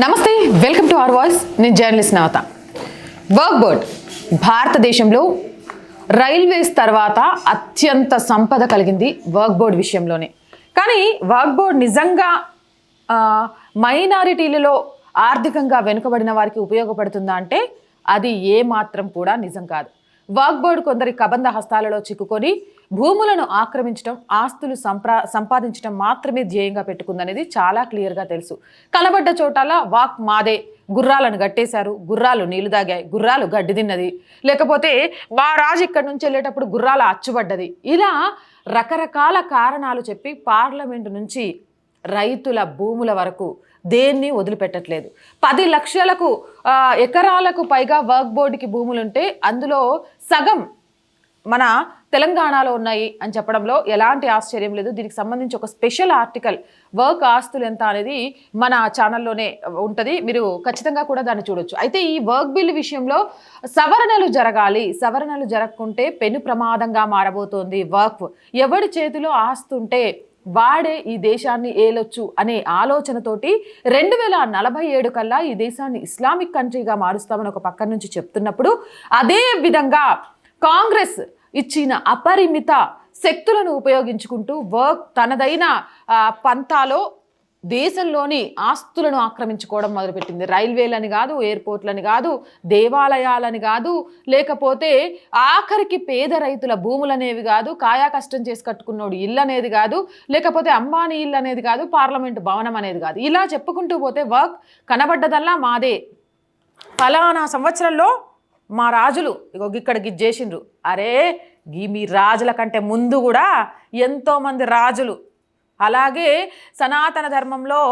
నమస్తే welcome to our voice. నేను journalist నవత. వర్క్ బోర్డ్ భారతదేశంలో రైల్వేస్ తర్వాత అత్యంత సంపద కలిగింది వర్క్ బోర్డ్ విషయంలోనే. కానీ వర్క్ బోర్డ్ నిజంగా మైనారిటీలలో ఆర్థికంగా వెనుకబడిన వారికి ఉపయోగపడుతుందా అంటే అది ఏ మాత్రం కూడా నిజం కాదు. వర్క్ బోర్డ్ కొందరి కబంధ హస్తాలలో చిక్కుకొని భూములను ఆక్రమించడం ఆస్తులు సంప్రా సంపాదించడం మాత్రమే ధ్యేయంగా పెట్టుకుందనేది చాలా క్లియర్గా తెలుసు. కనబడ్డ చోటాల వాక్ మాదే. గుర్రాలను గట్టేశారు గుర్రాలు నీళ్ళు దాగాయి గుర్రాలు గడ్డి తిన్నది. లేకపోతే మా రాజు ఇక్కడి నుంచి వెళ్ళేటప్పుడు గుర్రాల అచ్చుబడ్డది ఇలా రకరకాల కారణాలు చెప్పి పార్లమెంటు నుంచి రైతుల భూముల వరకు దేన్ని వదిలిపెట్టట్లేదు. పది లక్షలకు ఎకరాలకు పైగా వర్క్ బోర్డుకి భూములుంటే అందులో సగం మన తెలంగాణలో ఉన్నాయి అని చెప్పడంలో ఎలాంటి ఆశ్చర్యం లేదు. దీనికి సంబంధించి ఒక స్పెషల్ ఆర్టికల్ వర్క్ ఆస్తులు ఎంత అనేది మన ఛానల్లోనే ఉంటుంది. మీరు ఖచ్చితంగా కూడా దాన్ని చూడొచ్చు. అయితే ఈ వర్క్ బిల్ విషయంలో సవరణలు జరగాలి. సవరణలు జరగకుంటే పెను ప్రమాదంగా మారబోతోంది వర్క్. ఎవడి చేతిలో ఆస్తుంటే వాడే ఈ దేశాన్ని ఏలొచ్చు అనే ఆలోచనతోటి రెండు వేల నలభై ఏడు కల్లా ఈ దేశాన్ని ఇస్లామిక్ కంట్రీగా మారుస్తామని ఒక పక్క నుంచి చెప్తున్నప్పుడు అదే విధంగా కాంగ్రెస్ ఇచ్చిన అపరిమిత శక్తులను ఉపయోగించుకుంటూ వర్క్ తనదైన పంతాలో దేశంలోని ఆస్తులను ఆక్రమించుకోవడం మొదలుపెట్టింది. రైల్వేలని కాదు ఎయిర్పోర్ట్లని కాదు దేవాలయాలని కాదు లేకపోతే ఆఖరికి పేద రైతుల భూములు అనేవి కాదు కాయా కష్టం చేసి కట్టుకున్నోడు ఇల్లు అనేది కాదు లేకపోతే అంబానీ ఇల్లు అనేది కాదు పార్లమెంట్ భవనం అనేది కాదు. ఇలా చెప్పుకుంటూ పోతే వర్క్ కనబడ్డదల్లా మాదే. ఫలానా సంవత్సరంలో మా రాజులు ఇగో ఇక్కడ గిజ్జేసిండ్రు. అరే గీ మీ రాజుల కంటే ముందు కూడా ఎంతోమంది రాజులు. అలాగే సనాతన ధర్మంలో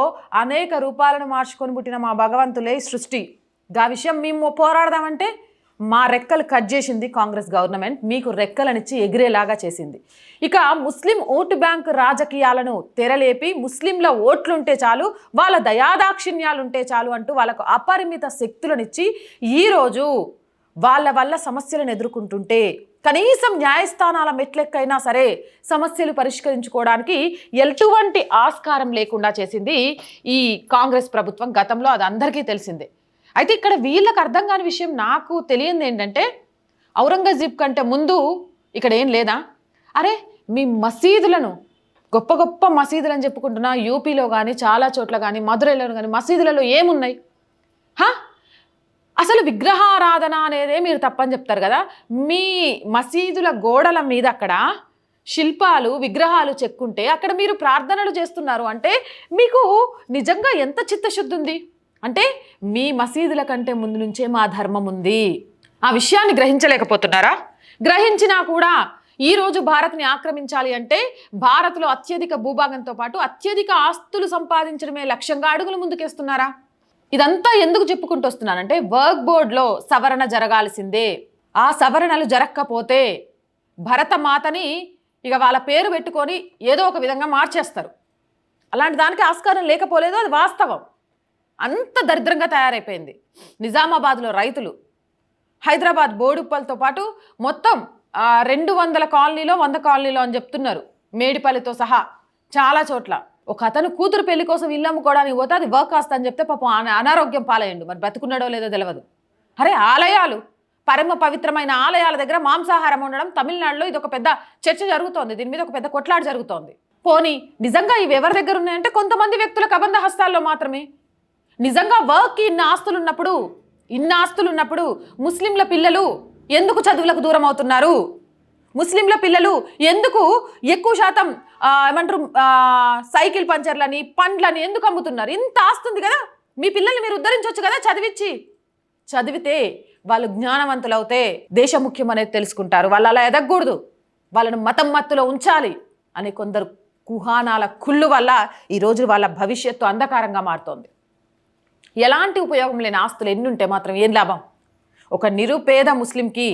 అనేక రూపాలను మార్చుకొని పుట్టిన మా భగవంతులే సృష్టి. గా విషయం మేము పోరాడదామంటే మా రెక్కలు కట్ చేసింది కాంగ్రెస్ గవర్నమెంట్ మీకు రెక్కలనిచ్చి ఎగిరేలాగా చేసింది. ఇక ముస్లిం ఓటు బ్యాంక్ రాజకీయాలను తెరలేపి ముస్లింల ఓట్లుంటే చాలు వాళ్ళ దయాదాక్షిణ్యాలుంటే చాలు అంటూ వాళ్ళకు అపరిమిత శక్తులనిచ్చి ఈరోజు వాళ్ళ వల్ల సమస్యలను ఎదుర్కొంటుంటే కనీసం న్యాయస్థానాల మెట్లెక్కైనా సరే సమస్యలు పరిష్కరించుకోవడానికి ఎటువంటి ఆస్కారం లేకుండా చేసింది ఈ కాంగ్రెస్ ప్రభుత్వం గతంలో. అది అందరికీ తెలిసిందే. అయితే ఇక్కడ వీళ్ళకి అర్థం కాని విషయం నాకు తెలియంది ఏంటంటే ఔరంగజీబ్ కంటే ముందు ఇక్కడ ఏం లేదా? అరే మీ మసీదులను గొప్ప గొప్ప మసీదులు అని చెప్పుకుంటున్నా యూపీలో కానీ చాలా చోట్ల కానీ మధురైలో కానీ మసీదులలో ఏమున్నాయి? హా? అసలు విగ్రహారాధన అనేదే మీరు తప్పని చెప్తారు కదా? మీ మసీదుల గోడల మీద అక్కడ శిల్పాలు విగ్రహాలు చెక్కుంటే అక్కడ మీరు ప్రార్థనలు చేస్తున్నారు. అంటే మీకు నిజంగా ఎంత చిత్తశుద్ధి ఉంది? అంటే మీ మసీదుల కంటే ముందు నుంచే మా ధర్మం ఉంది. ఆ విషయాన్ని గ్రహించలేకపోతున్నారా? గ్రహించినా కూడా ఈరోజు భారత్ని ఆక్రమించాలి అంటే భారత్లో అత్యధిక భూభాగంతో పాటు అత్యధిక ఆస్తులు సంపాదించడమే లక్ష్యంగా అడుగులు ముందుకేస్తున్నారా? ఇదంతా ఎందుకు చెప్పుకుంటూ వస్తున్నానంటే వర్క్ బోర్డ్లో సవరణ జరగాల్సిందే. ఆ సవరణలు జరగకపోతే భరతమాతని ఇక వాళ్ళ పేరు పెట్టుకొని ఏదో ఒక విధంగా మార్చేస్తారు. అలాంటి దానికి ఆస్కారం లేకపోలేదు అది వాస్తవం. అంత దరిద్రంగా తయారైపోయింది. నిజామాబాద్లో రైతులు. హైదరాబాద్ బోడుప్పలతో పాటు మొత్తం రెండు వందల కాలనీలో వంద కాలనీలో అని చెప్తున్నారు. మేడిపల్లితో సహా చాలా చోట్ల. ఒక అతను కూతురు పెళ్ళి కోసం ఇల్లు అమ్ముకోవడానికి పోతే అది వర్క్ కాస్త అని చెప్తే పాపం అన అనారోగ్యం పాలయ్యండు. మరి బ్రతుకున్నాడో లేదో తెలియదు అరే ఆలయాలు. పరమ పవిత్రమైన ఆలయాల దగ్గర మాంసాహారం ఉండడం తమిళనాడులో ఇది ఒక పెద్ద చర్చ జరుగుతోంది. దీని మీద ఒక పెద్ద కొట్లాట జరుగుతోంది. పోనీ నిజంగా ఇవి ఎవరి దగ్గర ఉన్నాయంటే కొంతమంది వ్యక్తులకు అబంధ హస్తాల్లో మాత్రమే. నిజంగా వర్క్కి ఇన్ని ఆస్తులు ఉన్నప్పుడు ఇన్ని ఆస్తులు ఉన్నప్పుడు ముస్లింల పిల్లలు ఎందుకు చదువులకు దూరం అవుతున్నారు ముస్లింల పిల్లలు ఎందుకు ఎక్కువ శాతం ఏమంటారు సైకిల్ పంచర్లని పండ్లని ఎందుకు అమ్ముతున్నారు? ఇంత ఆస్తుంది కదా? మీ పిల్లల్ని మీరు ఉద్ధరించవచ్చు కదా చదివించి చదివితే వాళ్ళు జ్ఞానవంతులవుతే దేశ ముఖ్యం అనేది తెలుసుకుంటారు. వాళ్ళు అలా ఎదగకూడదు. వాళ్ళను మతం మత్తులో ఉంచాలి అని కొందరు కుహానాల కుళ్ళు వల్ల ఈరోజు వాళ్ళ భవిష్యత్తు అంధకారంగా మారుతోంది. ఎలాంటి ఉపయోగం లేని ఆస్తులు ఎన్ని ఉంటే మాత్రం ఏం లాభం? ఒక నిరుపేద ముస్లింకి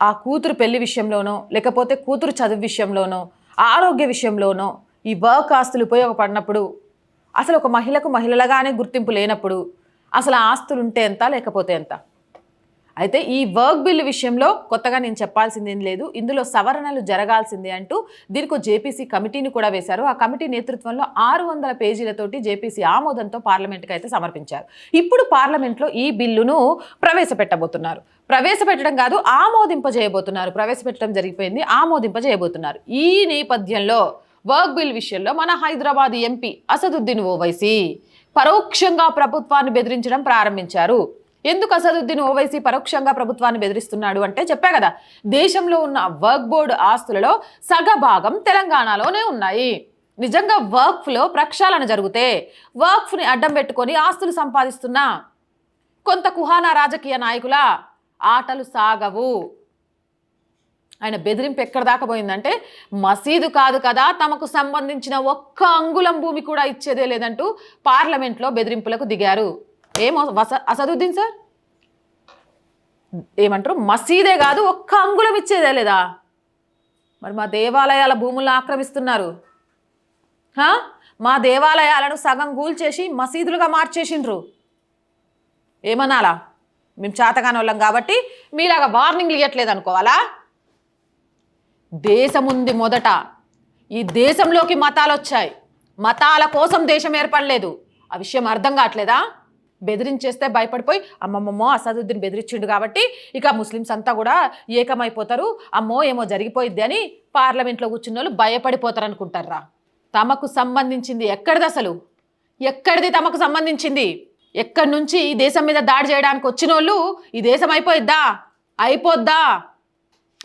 ఆ కూతురు పెళ్ళి విషయంలోనో లేకపోతే కూతురు చదువు విషయంలోనో ఆరోగ్య విషయంలోనో ఈ వర్క్ ఆస్తులు ఉపయోగపడినప్పుడు అసలు ఒక మహిళకు మహిళలుగానే గుర్తింపు లేనప్పుడు అసలు ఆస్తులు ఉంటే ఎంత లేకపోతే ఎంత? అయితే ఈ వర్క్ బిల్ విషయంలో కొత్తగా నేను చెప్పాల్సింది ఏం లేదు. ఇందులో సవరణలు జరగాల్సిందే అంటూ దీనికి జేపీసీ కమిటీని కూడా వేశారు. ఆ కమిటీ నేతృత్వంలో ఆరు వందల పేజీలతోటి జేపీసీ ఆమోదంతో పార్లమెంట్కి అయితే సమర్పించారు. ఇప్పుడు పార్లమెంట్లో ఈ బిల్లును ప్రవేశపెట్టబోతున్నారు. ప్రవేశపెట్టడం కాదు ఆమోదింపజేయబోతున్నారు. ప్రవేశపెట్టడం జరిగిపోయింది ఆమోదింపజేయబోతున్నారు. ఈ నేపథ్యంలో వర్క్ బిల్ విషయంలో మన హైదరాబాద్ ఎంపీ అసదుద్దీన్ ఓవైసీ పరోక్షంగా ప్రభుత్వాన్ని బెదిరించడం ప్రారంభించారు. ఎందుకు అసదుద్దీన్ ఓవైసీ పరోక్షంగా ప్రభుత్వాన్ని బెదిరిస్తున్నాడు అంటే చెప్పా కదా దేశంలో ఉన్న వర్క్ బోర్డు ఆస్తులలో సగభాగం తెలంగాణలోనే ఉన్నాయి. నిజంగా వర్క్లో ప్రక్షాళన జరిగితే వర్క్ని అడ్డం పెట్టుకొని ఆస్తులు సంపాదిస్తున్న కొంత కుహానా రాజకీయ నాయకుల ఆటలు సాగవు. ఆయన బెదిరింపు ఎక్కడ దాకా పోయిందంటే మసీదు కాదు కదా తమకు సంబంధించిన ఒక్క అంగుళం భూమి కూడా ఇచ్చేదే లేదంటూ పార్లమెంట్లో బెదిరింపులకు దిగారు. ఏమో వస అసదుద్దీన్ సార్? ఏమంటారు? మసీదే కాదు ఒక్క అంగుళం ఇచ్చేదే లేదా? మరి మా దేవాలయాల భూములను ఆక్రమిస్తున్నారు. మా దేవాలయాలను సగం గూల్చేసి మసీదులుగా మార్చేసిండ్రు. ఏమనాలా మేము చేతగాని వాళ్ళం కాబట్టి మీలాగా వార్నింగ్లు ఇవ్వట్లేదు అనుకోవాలా దేశం ఉంది మొదట ఈ దేశంలోకి మతాలు వచ్చాయి. మతాల కోసం దేశం ఏర్పడలేదు. ఆ విషయం అర్థం కావట్లేదా? బెదిరించేస్తే భయపడిపోయి అమ్మమ్మమ్మో అసదుద్దీన్ బెదిరించిండు కాబట్టి ఇక ముస్లిమ్స్ అంతా కూడా ఏకమైపోతారు. అమ్మో ఏమో జరిగిపోయిద్ది అని పార్లమెంట్లో కూర్చున్న వాళ్ళు భయపడిపోతారు అనుకుంటారా తమకు సంబంధించింది ఎక్కడిది అసలు ఎక్కడిది తమకు సంబంధించింది? ఎక్కడి నుంచి ఈ దేశం మీద దాడి చేయడానికి వచ్చిన వాళ్ళు ఈ దేశం అయిపోయిద్దా? అయిపోద్దా?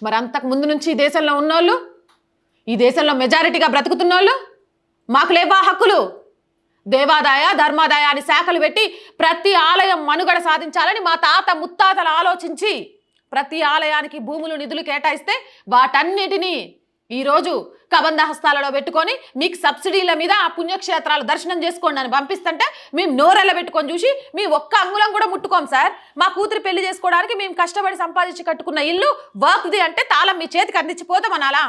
మరి అంతకు ముందు నుంచి ఈ దేశంలో ఉన్నోళ్ళు? ఈ దేశంలో మెజారిటీగా బ్రతుకుతున్న వాళ్ళు మాకు లేవా హక్కులు? దేవాదాయ ధర్మాదాయ అని శాఖలు పెట్టి ప్రతి ఆలయం మనుగడ సాధించాలని మా తాత ముత్తాతలు ఆలోచించి ప్రతి ఆలయానికి భూములు నిధులు కేటాయిస్తే వాటన్నిటినీ ఈరోజు కబంధ హస్తాలలో పెట్టుకొని మీకు సబ్సిడీల మీద ఆ పుణ్యక్షేత్రాలు దర్శనం చేసుకోండి అని పంపిస్తుంటే మేము నోరెల పెట్టుకొని చూసి మీ ఒక్క అంగుళం కూడా ముట్టుకోం సార్. మా కూతురు పెళ్ళి చేసుకోవడానికి మేము కష్టపడి సంపాదించి కట్టుకున్న ఇల్లు వర్క్ది అంటే తాళం మీ చేతికి అందించిపోతాం అనాలా?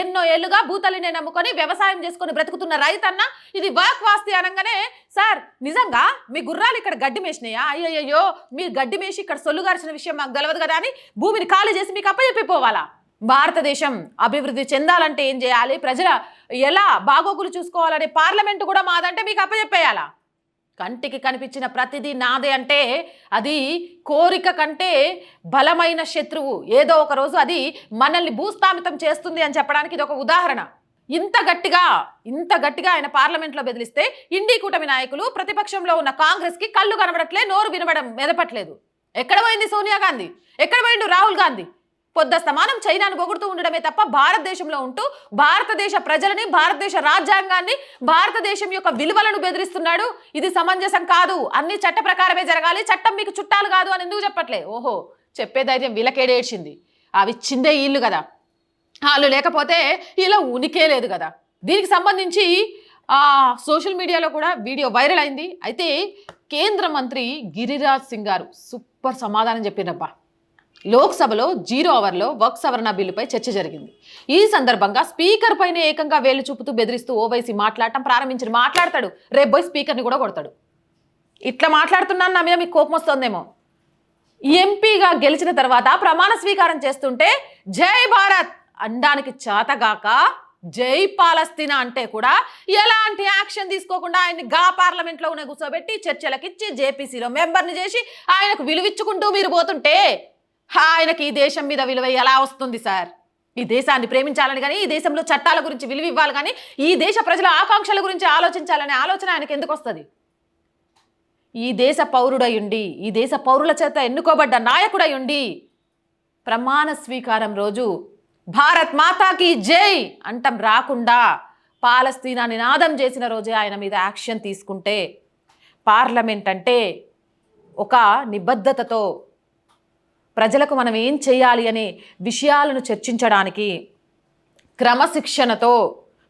ఎన్నో ఏళ్ళుగా భూతలిని నమ్ముకొని వ్యవసాయం చేసుకొని బ్రతుకుతున్న రైతన్న ఇది వర్క్ వాస్తి అనగానే సార్ నిజంగా మీ గుర్రాలు ఇక్కడ గడ్డి మేసినాయా? అయ్యయ్యో మీ గడ్డి మేసి ఇక్కడ సొల్లుగార్చిన విషయం మాకు తెలియదు కదా అని భూమిని ఖాళీ చేసి మీకు అప్పచెప్పిపోవాలా? భారతదేశం అభివృద్ధి చెందాలంటే ఏం చేయాలి? ప్రజల ఎలా బాగోగులు చూసుకోవాలనే పార్లమెంటు కూడా మాదంటే మీకు అప్పచెప్పేయాలా? కంటికి కనిపించిన ప్రతిదీ నాదే అంటే అది కోరిక కంటే బలమైన శత్రువు. ఏదో ఒక రోజు అది మనల్ని భూస్థాపితం చేస్తుంది అని చెప్పడానికి ఇది ఒక ఉదాహరణ. ఇంత గట్టిగా ఇంత గట్టిగా ఆయన పార్లమెంట్లో బెదిలిస్తే ఇండి కూటమి నాయకులు ప్రతిపక్షంలో ఉన్న కాంగ్రెస్కి కళ్ళు కనబడట్లే నోరు వినబడం మెదపట్లేదు. ఎక్కడ పోయింది సోనియా గాంధీ? ఎక్కడ పోయిండు రాహుల్ గాంధీ? పొద్ద సమానం చైనాను పొగుడుతూ ఉండడమే తప్ప భారతదేశంలో ఉంటూ భారతదేశ ప్రజలని భారతదేశ రాజ్యాంగాన్ని భారతదేశం యొక్క విలువలను బెదిరిస్తున్నాడు. ఇది సమంజసం కాదు. అన్ని చట్ట ప్రకారమే జరగాలి. చట్టం మీకు చుట్టాలు కాదు అని ఎందుకు చెప్పట్లే? ఓహో చెప్పే ధైర్యం వీళ్ళకేడేడ్చింది అవి చిందే ఇల్లు కదా. వాళ్ళు లేకపోతే ఇలా ఉనికే లేదు కదా. దీనికి సంబంధించి సోషల్ మీడియాలో కూడా వీడియో వైరల్ అయింది. అయితే కేంద్ర మంత్రి గిరిరాజ్ సింగ్ గారు సూపర్ సమాధానం చెప్పినబ్బా లోక్సభలో జీరో అవర్లో వర్క్ సవరణ బిల్లుపై చర్చ జరిగింది. ఈ సందర్భంగా స్పీకర్ పైన ఏకంగా వేలు చూపుతూ బెదిరిస్తూ ఓవైసీ మాట్లాడటం ప్రారంభించిన మాట్లాడతాడు. రేపు పోయి స్పీకర్ని కూడా కొడతాడు. ఇట్లా మాట్లాడుతున్నాను నా మీద మీకు కోపం వస్తుందేమో. ఎంపీగా గెలిచిన తర్వాత ప్రమాణ స్వీకారం చేస్తుంటే జై భారత్ అండానికి చేతగాక జై పాలస్తీనా అంటే కూడా ఎలాంటి యాక్షన్ తీసుకోకుండా ఆయన్ని గా పార్లమెంట్లో ఉన్న కూర్చోబెట్టి చర్చలకు ఇచ్చి జేపీసీలో మెంబర్ని చేసి ఆయనకు విలువిచ్చుకుంటూ మీరు పోతుంటే ఆయనకి ఈ దేశం మీద విలువ ఎలా వస్తుంది సార్? ఈ దేశాన్ని ప్రేమించాలని కానీ ఈ దేశంలో చట్టాల గురించి విలువ ఇవ్వాలి కానీ ఈ దేశ ప్రజల ఆకాంక్షల గురించి ఆలోచించాలనే ఆలోచన ఆయనకి ఎందుకు వస్తుంది? ఈ దేశ పౌరుడయుండి ఈ దేశ పౌరుల చేత ఎన్నుకోబడ్డ నాయకుడయుండి ప్రమాణ స్వీకారం రోజు భారత్ మాతాకి జై అంటం రాకుండా పాలస్తీనా నినాదం చేసిన రోజే ఆయన మీద యాక్షన్ తీసుకుంటే పార్లమెంట్ అంటే ఒక నిబద్ధతతో ప్రజలకు మనం ఏం చేయాలి అనే విషయాలను చర్చించడానికి క్రమశిక్షణతో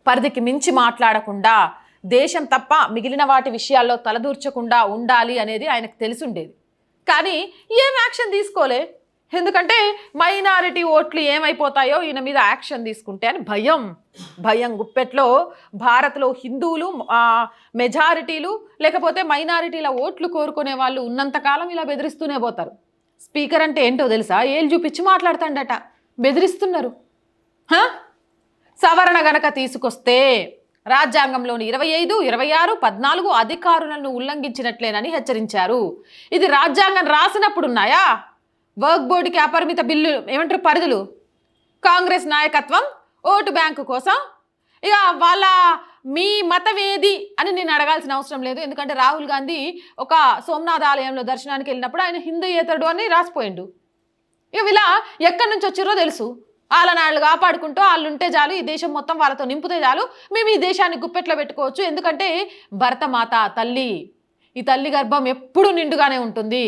పరిధికి మించి మాట్లాడకుండా దేశం తప్ప మిగిలిన వాటి విషయాల్లో తలదూర్చకుండా ఉండాలి అనేది ఆయనకు తెలిసుండేది. కానీ ఏం యాక్షన్ తీసుకోలే? ఎందుకంటే మైనారిటీ ఓట్లు ఏమైపోతాయో ఈయన మీద యాక్షన్ తీసుకుంటే అని భయం. భయం గుప్పెట్లో భారత్లో హిందువులు మెజారిటీలు లేకపోతే మైనారిటీల ఓట్లు కోరుకునే వాళ్ళు ఉన్నంతకాలం ఇలా బెదిరిస్తూనే పోతారు. స్పీకర్ అంటే ఏంటో తెలుసా? ఏళ్ళు చూపించి మాట్లాడతాడట. బెదిరిస్తున్నారు. సవరణ గనక తీసుకొస్తే రాజ్యాంగంలోని ఇరవై ఐదు ఇరవై ఆరు పద్నాలుగు అధికారులను ఉల్లంఘించినట్లేనని హెచ్చరించారు. ఇది రాజ్యాంగం రాసినప్పుడు ఉన్నాయా వర్క్ బోర్డుకి అపరిమిత బిల్లు ఏమంటారు పరిధులు? కాంగ్రెస్ నాయకత్వం ఓటు బ్యాంకు కోసం? ఇక వాళ్ళ మీ మతవేది అని నేను అడగాల్సిన అవసరం లేదు. ఎందుకంటే రాహుల్ గాంధీ ఒక సోమనాథ్ ఆలయంలో దర్శనానికి వెళ్ళినప్పుడు ఆయన హిందూయేతరుడు అని రాసిపోయిండు. ఇక ఇలా ఎక్కడి నుంచి వచ్చారో తెలుసు. వాళ్ళని కాపాడుకుంటూ వాళ్ళు ఉంటే చాలు ఈ దేశం మొత్తం వాళ్ళతో నింపితే చాలు మేము ఈ దేశాన్ని గుప్పెట్లో పెట్టుకోవచ్చు. ఎందుకంటే భరతమాత తల్లి ఈ తల్లి గర్భం ఎప్పుడూ నిండుగానే ఉంటుంది.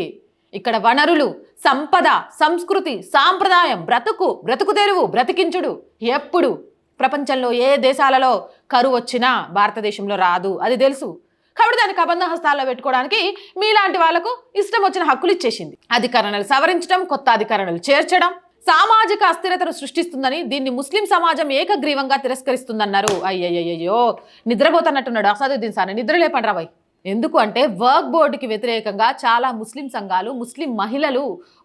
ఇక్కడ వనరులు సంపద సంస్కృతి సాంప్రదాయం బ్రతుకు బ్రతుకు తెరువు బ్రతికించుడు ఎప్పుడు. ప్రపంచంలో ఏ దేశాలలో కరువు వచ్చినా భారతదేశంలో రాదు. అది తెలుసు. కాబట్టి దాన్ని కబంధ హస్తాల్లో పెట్టుకోవడానికి మీలాంటి వాళ్ళకు ఇష్టం వచ్చిన హక్కులు ఇచ్చేసింది. అధికరణలు సవరించడం కొత్త అధికరణలు చేర్చడం సామాజిక అస్థిరతను సృష్టిస్తుందని దీన్ని ముస్లిం సమాజం ఏకగ్రీవంగా తిరస్కరిస్తుందన్నారు. అయ్యయ్యయ్యో నిద్రపోతున్నట్టున్నాడు అసదుద్దీన్ సార్. నిద్ర లేపండి రాబాయ్ ఎందుకు అంటే వర్క్ బోర్డుకి వ్యతిరేకంగా చాలా ముస్లిం సంఘాలు ముస్లిం మహిళలు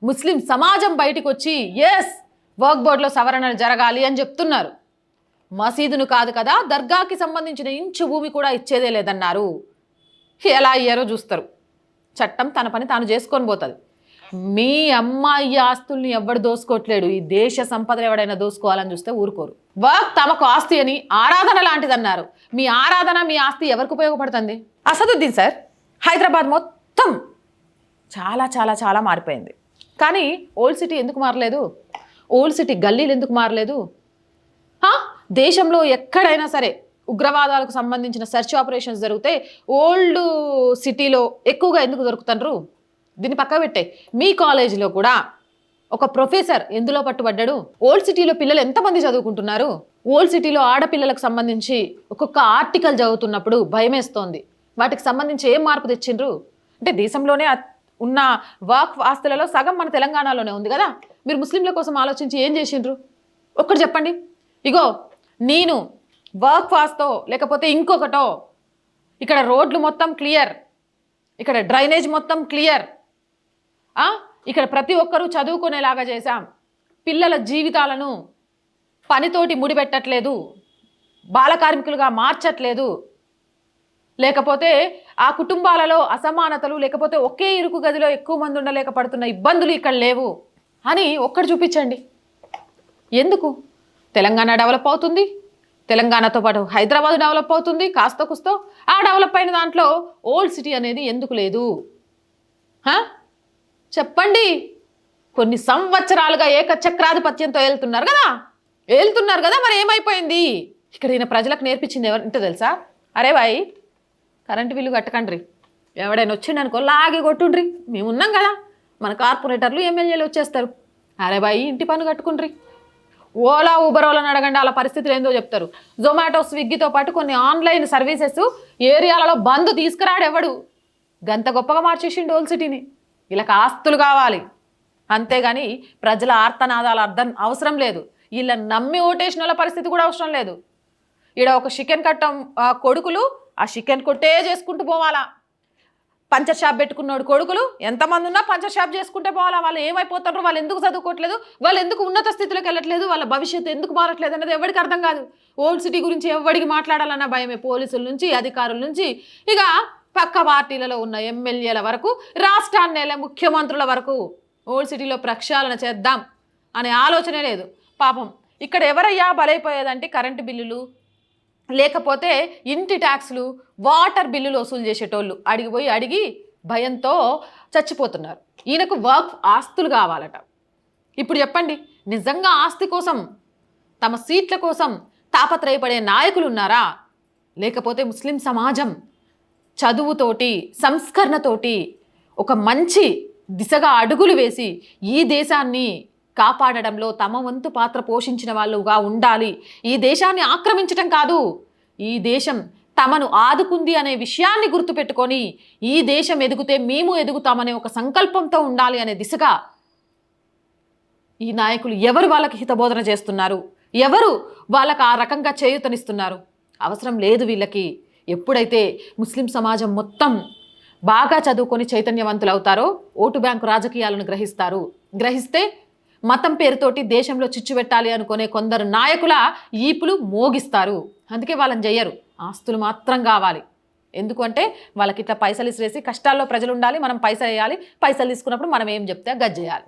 ముస్లిం సమాజం బయటకు వచ్చి ఎస్ వర్క్ బోర్డులో సవరణలు జరగాలి అని చెప్తున్నారు. మసీదును కాదు కదా దర్గాకి సంబంధించిన ఇంచు భూమి కూడా ఇచ్చేదే లేదన్నారు. ఎలా అయ్యారో చూస్తారు. చట్టం తన పని తాను చేసుకొని పోతుంది. మీ అమ్మాయి ఆస్తుల్ని ఎవడు దోసుకోవట్లేడు ఈ దేశ సంపదలు ఎవడైనా దోసుకోవాలని చూస్తే ఊరుకోరు. వర్క్ తమకు ఆస్తి అని ఆరాధన లాంటిదన్నారు. మీ ఆరాధన మీ ఆస్తి ఎవరికి ఉపయోగపడుతుంది? అసదుద్దీన్ సార్ హైదరాబాద్ మొత్తం చాలా చాలా చాలా మారిపోయింది. కానీ ఓల్డ్ సిటీ ఎందుకు మారలేదు? ఓల్డ్ సిటీ గల్లీలు ఎందుకు మారలేదు? దేశంలో ఎక్కడైనా సరే ఉగ్రవాదాలకు సంబంధించిన సెర్చ్ ఆపరేషన్స్ జరిగితే ఓల్డ్ సిటీలో ఎక్కువగా ఎందుకు దొరుకుతుండ్రు? దీన్ని పక్క పెట్టే. మీ కాలేజీలో కూడా ఒక ప్రొఫెసర్ ఎందులో పట్టుబడ్డాడు? ఓల్డ్ సిటీలో పిల్లలు ఎంతమంది చదువుకుంటున్నారు? ఓల్డ్ సిటీలో ఆడపిల్లలకు సంబంధించి ఒక్కొక్క ఆర్టికల్ చదువుతున్నప్పుడు భయమేస్తోంది. వాటికి సంబంధించి ఏం మార్పు తెచ్చిండ్రు? అంటే దేశంలోనే ఉన్న వాక్ ఆస్తులలో సగం మన తెలంగాణలోనే ఉంది కదా. మీరు ముస్లింల కోసం ఆలోచించి ఏం చేసిండ్రు? ఒక్కటి చెప్పండి. ఇగో నేను వర్క్ ఫాస్తో లేకపోతే ఇంకొకటో ఇక్కడ రోడ్లు మొత్తం క్లియర్ ఇక్కడ డ్రైనేజ్ మొత్తం క్లియర్ ఇక్కడ ప్రతి ఒక్కరూ చదువుకునేలాగా చేశాం. పిల్లల జీవితాలను పనితోటి ముడిపెట్టట్లేదు బాల కార్మికులుగా మార్చట్లేదు. లేకపోతే ఆ కుటుంబాలలో అసమానతలు లేకపోతే ఒకే ఇరుకు గదిలో ఎక్కువ మంది ఉండలేక పడుతున్న ఇబ్బందులు ఇక్కడ లేవు. అని ఒక్కటి చూపించండి. ఎందుకు? తెలంగాణ డెవలప్ అవుతుంది. తెలంగాణతో పాటు హైదరాబాద్ డెవలప్ అవుతుంది. కాస్త కుస్తో ఆ డెవలప్ అయిన దాంట్లో ఓల్డ్ సిటీ అనేది ఎందుకు లేదు? చెప్పండి. కొన్ని సంవత్సరాలుగా ఏకచక్రాధిపత్యంతో వెళ్తున్నారు కదా? వెళ్తున్నారు కదా మరి ఏమైపోయింది? ఇక్కడ ఈయన ప్రజలకు నేర్పించింది ఎవరంటే తెలుసా? అరే బాయ్ కరెంటు బిల్లు కట్టకండ్రి. ఎవడైనా వచ్చిండనుకో లాగి కొట్టుండ్రి. మేము ఉన్నాం కదా. మన కార్పొరేటర్లు ఎమ్మెల్యేలు వచ్చేస్తారు. అరే బాయ్ ఇంటి పన్ను కట్టుకుండ్రి. ఓలా ఊబర్ వాళ్ళని అడగండి వాళ్ళ పరిస్థితులు ఏందో చెప్తారు. జొమాటో స్విగ్గీతో పాటు కొన్ని ఆన్లైన్ సర్వీసెస్ ఏరియాలలో బంద్ తీసుకురాడు ఎవడు గంత గొప్పగా మార్చేసిండు ఓల్ సిటీని వీళ్ళకి ఆస్తులు కావాలి. అంతేగాని ప్రజల ఆర్తనాదాలు అర్థం అవసరం లేదు. వీళ్ళని నమ్మి ఓటేసిన వాళ్ళ పరిస్థితి కూడా అవసరం లేదు. ఈడ ఒక చికెన్ కట్టం కొడుకులు ఆ చికెన్ కొట్టే చేసుకుంటూ పోవాలా? పంచర్ షాప్ పెట్టుకున్నాడు కొడుకులు. ఎంతమంది ఉన్నా పంచర్ షాప్ చేసుకుంటే పోవాలా. వాళ్ళు ఏమైపోతారు వాళ్ళు ఎందుకు చదువుకోవట్లేదు? వాళ్ళు ఎందుకు ఉన్నత స్థితిలోకి వెళ్ళట్లేదు? వాళ్ళ భవిష్యత్తు ఎందుకు మారట్లేదు అన్నది ఎవరికి అర్థం కాదు. ఓల్డ్ సిటీ గురించి ఎవరికి మాట్లాడాలన్న భయమే పోలీసుల నుంచి అధికారుల నుంచి. ఇక పక్క పార్టీలలో ఉన్న ఎమ్మెల్యేల వరకు రాష్ట్రాన్ని ముఖ్యమంత్రుల వరకు ఓల్డ్ సిటీలో ప్రక్షాళన చేద్దాం అనే ఆలోచనే లేదు. పాపం ఇక్కడ ఎవరయ్యా బలైపోయేదంటే కరెంటు బిల్లులు లేకపోతే ఇంటి ట్యాక్స్లు వాటర్ బిల్లులు వసూలు చేసేటోళ్ళు అడిగిపోయి అడిగి భయంతో చచ్చిపోతున్నారు. ఈయనకు వర్క్ ఆస్తులు కావాలట. ఇప్పుడు చెప్పండి నిజంగా ఆస్తి కోసం తమ సీట్ల కోసం తాపత్రయపడే నాయకులు ఉన్నారా? లేకపోతే ముస్లిం సమాజం చదువుతోటి సంస్కరణతోటి ఒక మంచి దిశగా అడుగులు వేసి ఈ దేశాన్ని కాపాడడంలో తమ వంతు పాత్ర పోషించిన వాళ్ళుగా ఉండాలి. ఈ దేశాన్ని ఆక్రమించటం కాదు. ఈ దేశం తమను ఆదుకుంది అనే విషయాన్ని గుర్తుపెట్టుకొని ఈ దేశం ఎదిగితే మేము ఎదుగుతామనే ఒక సంకల్పంతో ఉండాలి అనే దిశగా ఈ నాయకులు ఎవరు వాళ్ళకి హితబోధన చేస్తున్నారు? ఎవరు వాళ్ళకు ఆ రకంగా చేయూతనిస్తున్నారు? అవసరం లేదు వీళ్ళకి. ఎప్పుడైతే ముస్లిం సమాజం మొత్తం బాగా చదువుకొని చైతన్యవంతులు అవుతారో ఓటు బ్యాంకు రాజకీయాలను గ్రహిస్తారు. గ్రహిస్తే మతం పేరుతోటి దేశంలో చిచ్చు పెట్టాలి అనుకునే కొందరు నాయకుల ఈపులు మోగిస్తారు. అందుకే వాళ్ళని చెయ్యరు ఆస్తులు మాత్రం కావాలి. ఎందుకంటే వాళ్ళకి ఇట్లా పైసలు ఇసిరేసి కష్టాల్లో ప్రజలు ఉండాలి మనం పైసలు వేయాలి పైసలు తీసుకున్నప్పుడు మనం ఏం చెప్తే గజ్జేయాలి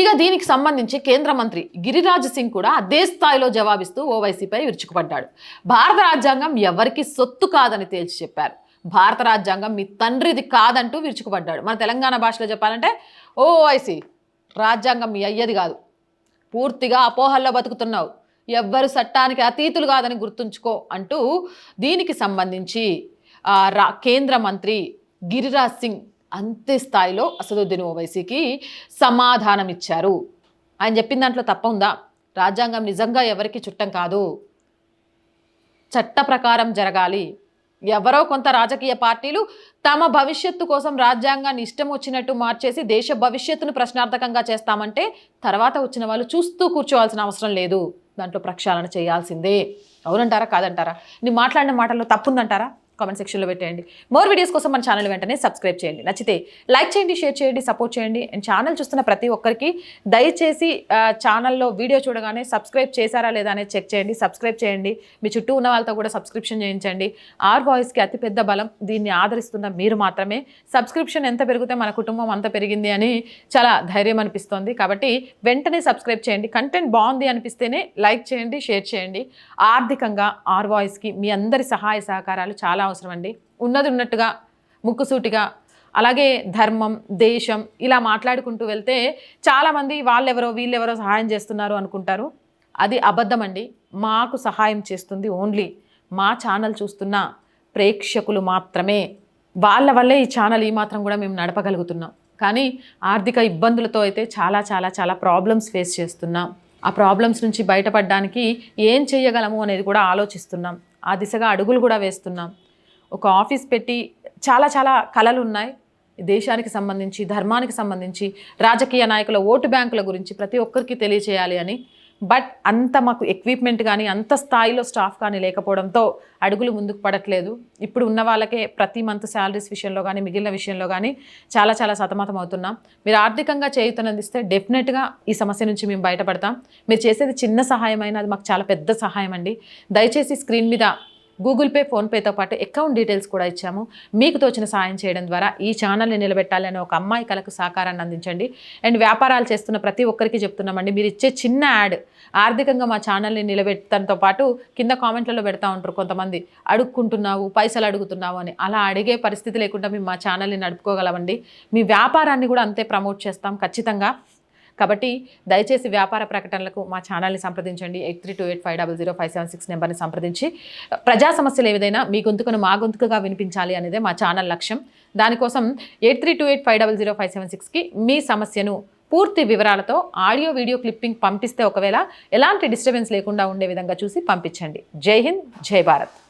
ఇక దీనికి సంబంధించి కేంద్ర మంత్రి గిరిరాజ్ సింగ్ కూడా అదే స్థాయిలో జవాబిస్తూ ఓవైసీపై విరుచుకుపడ్డాడు. భారత రాజ్యాంగం ఎవరికి సొత్తు కాదని తేల్చి చెప్పారు. భారత రాజ్యాంగం మీ తండ్రిది కాదంటూ విరుచుకుపడ్డాడు. మన తెలంగాణ భాషలో చెప్పాలంటే ఓవైసీ రాజ్యాంగం మీ అయ్యది కాదు. పూర్తిగా అపోహల్లో బతుకుతున్నావు. ఎవ్వరు చట్టానికి అతీతులు కాదని గుర్తుంచుకో అంటూ దీనికి సంబంధించి రా కేంద్ర మంత్రి గిరిరాజ్ సింగ్ అంతే స్థాయిలో అసదుద్దీన్ ఓవైసీకి సమాధానం ఇచ్చారు. ఆయన చెప్పిన దాంట్లో తప్ప ఉందా? రాజ్యాంగం నిజంగా ఎవరికి చుట్టం కాదు. చట్ట ప్రకారం జరగాలి. ఎవరో కొంత రాజకీయ పార్టీలు తమ భవిష్యత్తు కోసం రాజ్యాంగాన్ని ఇష్టం వచ్చినట్టు మార్చేసి దేశ భవిష్యత్తును ప్రశ్నార్థకంగా చేస్తామంటే తర్వాత వచ్చిన వాళ్ళు చూస్తూ కూర్చోవాల్సిన అవసరం లేదు. దాంట్లో ప్రక్షాళన చేయాల్సిందే. అవునంటారా? కాదంటారా? నీ మాట్లాడిన మాటల్లో తప్పుందంటారా? కామెంట్ సెక్షన్లో పెట్టేయండి. మోర్ వీడియోస్ కోసం మన ఛానల్ వెంటనే సబ్స్క్రైబ్ చేయండి. నచ్చితే లైక్ చేయండి షేర్ చేయండి సపోర్ట్ చేయండి. అండ్ ఛానల్ చూస్తున్న ప్రతి ఒక్కరికి దయచేసి ఛానల్లో వీడియో చూడగానే సబ్స్క్రైబ్ చేశారా లేదా అనేది చెక్ చేయండి సబ్స్క్రైబ్ చేయండి. మీ చుట్టూ ఉన్న వాళ్ళతో కూడా సబ్స్క్రిప్షన్ చేయించండి. ఆర్ వాయిస్కి అతిపెద్ద బలం దీన్ని ఆదరిస్తున్న మీరు మాత్రమే. సబ్స్క్రిప్షన్ ఎంత పెరిగితే మన కుటుంబం అంత పెరిగింది అని చాలా ధైర్యం అనిపిస్తోంది. కాబట్టి వెంటనే సబ్స్క్రైబ్ చేయండి. కంటెంట్ బాగుంది అనిపిస్తేనే లైక్ చేయండి షేర్ చేయండి. ఆర్థికంగా ఆర్ వాయిస్కి మీ అందరి సహాయ సహకారాలు చాలా అవసరం అండి ఉన్నది ఉన్నట్టుగా ముక్కుసూటిగా అలాగే ధర్మం దేశం ఇలా మాట్లాడుకుంటూ వెళ్తే చాలామంది వాళ్ళెవరో వీళ్ళెవరో సహాయం చేస్తున్నారు అనుకుంటారు. అది అబద్ధం అండి మాకు సహాయం చేస్తుంది ఓన్లీ. మా ఛానల్ చూస్తున్న ప్రేక్షకులు మాత్రమే. వాళ్ళ వల్లే ఈ ఛానల్ ఈ మాత్రం కూడా మేము నడపగలుగుతున్నాం. కానీ ఆర్థిక ఇబ్బందులతో అయితే చాలా చాలా చాలా ప్రాబ్లమ్స్ ఫేస్ చేస్తున్నాం. ఆ ప్రాబ్లమ్స్ నుంచి బయటపడడానికి ఏం చేయగలము అనేది కూడా ఆలోచిస్తున్నాం. ఆ దిశగా అడుగులు కూడా వేస్తున్నాం. ఒక ఆఫీస్ పెట్టి చాలా చాలా కళలు ఉన్నాయి దేశానికి సంబంధించి ధర్మానికి సంబంధించి రాజకీయ నాయకుల ఓటు బ్యాంకుల గురించి ప్రతి ఒక్కరికి తెలియచేయాలి అని. బట్ అంత మాకు ఎక్విప్మెంట్ కానీ అంత స్థాయిలో స్టాఫ్ కానీ లేకపోవడంతో అడుగులు ముందుకు పడట్లేదు. ఇప్పుడు ఉన్న వాళ్ళకే ప్రతి మంత్ శాలరీస్ విషయంలో కానీ మిగిలిన విషయంలో కానీ చాలా చాలా సతమతం అవుతున్నాం. మీరు ఆర్థికంగా చేయుతనందిస్తే డెఫినెట్గా ఈ సమస్య నుంచి మేము బయటపడతాం. మీరు చేసేది చిన్న సహాయమైన అది మాకు చాలా పెద్ద సహాయం అండి. దయచేసి స్క్రీన్ మీద గూగుల్ పే ఫోన్పేతో పాటు అకౌంట్ డీటెయిల్స్ కూడా ఇచ్చాము. మీకు తోచిన సాయం చేయడం ద్వారా ఈ ఛానల్ని నిలబెట్టాలని ఒక అమ్మాయి కలకు సహకారాన్ని అందించండి. అండ్ వ్యాపారాలు చేస్తున్న ప్రతి ఒక్కరికి చెప్తున్నామండి. మీరు ఇచ్చే చిన్న యాడ్ ఆర్థికంగా మా ఛానల్ని నిలబెట్టడంతో పాటు కింద కామెంట్లలో పెడతా ఉంటారు కొంతమంది. అడుక్కుంటున్నావు పైసలు అడుగుతున్నావు అని. అలా అడిగే పరిస్థితి లేకుండా మేము మా ఛానల్ని నడుపుకోగలమండి. మీ వ్యాపారాన్ని కూడా అంతే ప్రమోట్ చేస్తాం ఖచ్చితంగా. కాబట్టి దయచేసి వ్యాపార ప్రకటనలకు మా ఛానల్ని సంప్రదించండి. Eight three two eight five double zero five seven six నెంబర్ని సంప్రదించి. ప్రజా సమస్యలు ఏదైనా మీ గొంతుకును మా గొంతుగా వినిపించాలి అనేదే మా ఛానల్ లక్ష్యం. దానికోసం eight three two eight five double zero five seven సిక్స్కి మీ సమస్యను పూర్తి వివరాలతో ఆడియో వీడియో క్లిప్పింగ్ పంపిస్తే ఒకవేళ ఎలాంటి డిస్టర్బెన్స్ లేకుండా ఉండే విధంగా చూసి పంపించండి. జై హింద్ జై భారత్.